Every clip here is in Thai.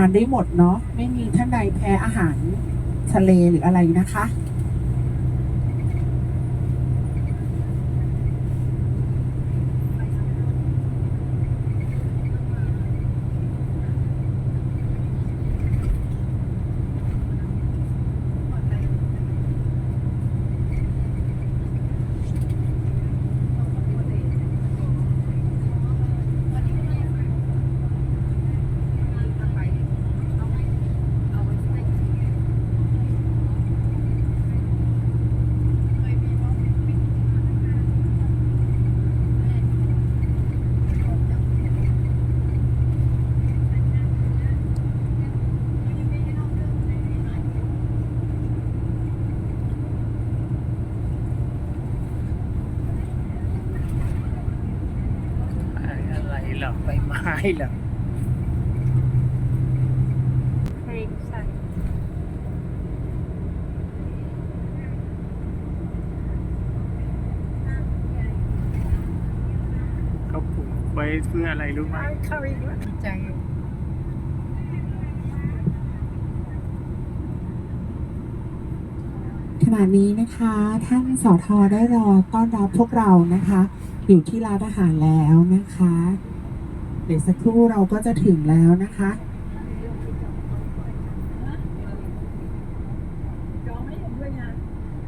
านได้หมดเนาะไม่มีท่านใดแพ้อาหารทะเลหรืออะไรนะคะ อะไร เหรอใบไม้เหรอเพลงใส่เขาปลูกไว้เพื่ออะไรรู้ไหมเข้าอีกแล้วดีใจอยู่ขณะนี้นะคะท่านสอทอได้รอต้อนรับพวกเรานะคะ อยู่ที่ร้านอาหารแล้วนะคะ เดี๋ยวสักครู่เราก็จะถึงแล้วนะคะ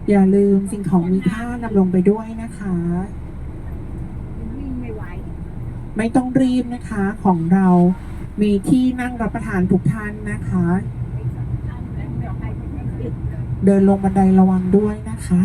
อย่าลืมสิ่งของมีค่านำลงไปด้วยนะคะวิ่งไม่ไหวไม่ต้องรีบนะคะของเรามีที่นั่งรับประทานทุกท่านนะคะท่านแล้วเดี๋ยวให้ไปให้ปิดเดินลงบันไดระวังด้วยนะคะ